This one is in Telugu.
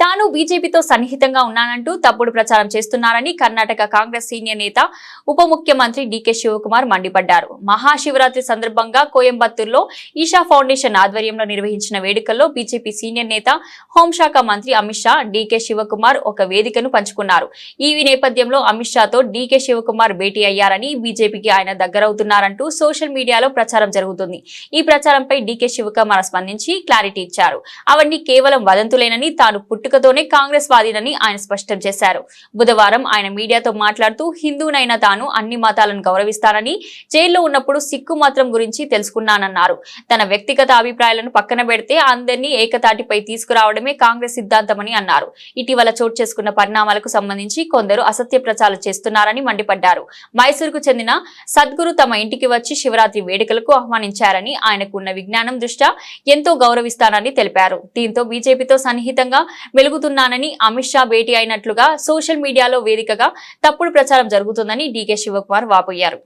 తాను బీజేపీతో సన్నిహితంగా ఉన్నానంటూ తప్పుడు ప్రచారం చేస్తున్నారని కర్ణాటక కాంగ్రెస్ సీనియర్ నేత ఉప ముఖ్యమంత్రి డీకే శివకుమార్ మండిపడ్డారు. మహాశివరాత్రి సందర్భంగా కోయంబత్తూర్లో ఈషా ఫౌండేషన్ ఆధ్వర్యంలో నిర్వహించిన వేడుకల్లో బీజేపీ సీనియర్ నేత హోంశాఖ మంత్రి అమిత్ షా డీకే శివకుమార్ ఒక వేదికను పంచుకున్నారు. ఈ నేపథ్యంలో అమిత్ షాతో డీకే శివకుమార్ భేటీ అయ్యారని బీజేపీకి ఆయన దగ్గరవుతున్నారంటూ సోషల్ మీడియాలో ప్రచారం జరుగుతుంది. ఈ ప్రచారంపై డీకే శివకుమార్ స్పందించి క్లారిటీ ఇచ్చారు. అవన్నీ కేవలం వదంతులేనని తాను పుట్టుకతోనే కాంగ్రెస్ వాదినని ఆయన స్పష్టం చేశారు. బుధవారం ఆయన మీడియాతో మాట్లాడుతూ హిందూనైన తాను అన్ని మతాలను గౌరవిస్తానని జైల్లో ఉన్నప్పుడు సిక్కు మాత్రం గురించి తెలుసుకున్నానన్నారు. తన వ్యక్తిగత అభిప్రాయాలను పక్కన పెడితే అందరినీ ఏకతాటిపై తీసుకురావడమే కాంగ్రెస్ సిద్ధాంతమని అన్నారు. ఇటీవల చోటు చేసుకున్న పరిణామాలకు సంబంధించి కొందరు అసత్య ప్రచారం చేస్తున్నారని మండిపడ్డారు. మైసూరుకు చెందిన సద్గురు తమ ఇంటికి వచ్చి శివరాత్రి వేడుకలకు ఆహ్వానించారని ఆయనకున్న విజ్ఞానం దృష్ట్యా ఎంతో గౌరవిస్తానని తెలిపారు. దీంతో బీజేపీతో సన్నిహితంగా వెలుగుతున్నానని అమిత్ షా భేటీ అయినట్లుగా సోషల్ మీడియాలో వేదికగా తప్పుడు ప్రచారం జరుగుతుందని డీకే శివకుమార్ వాపోయారు.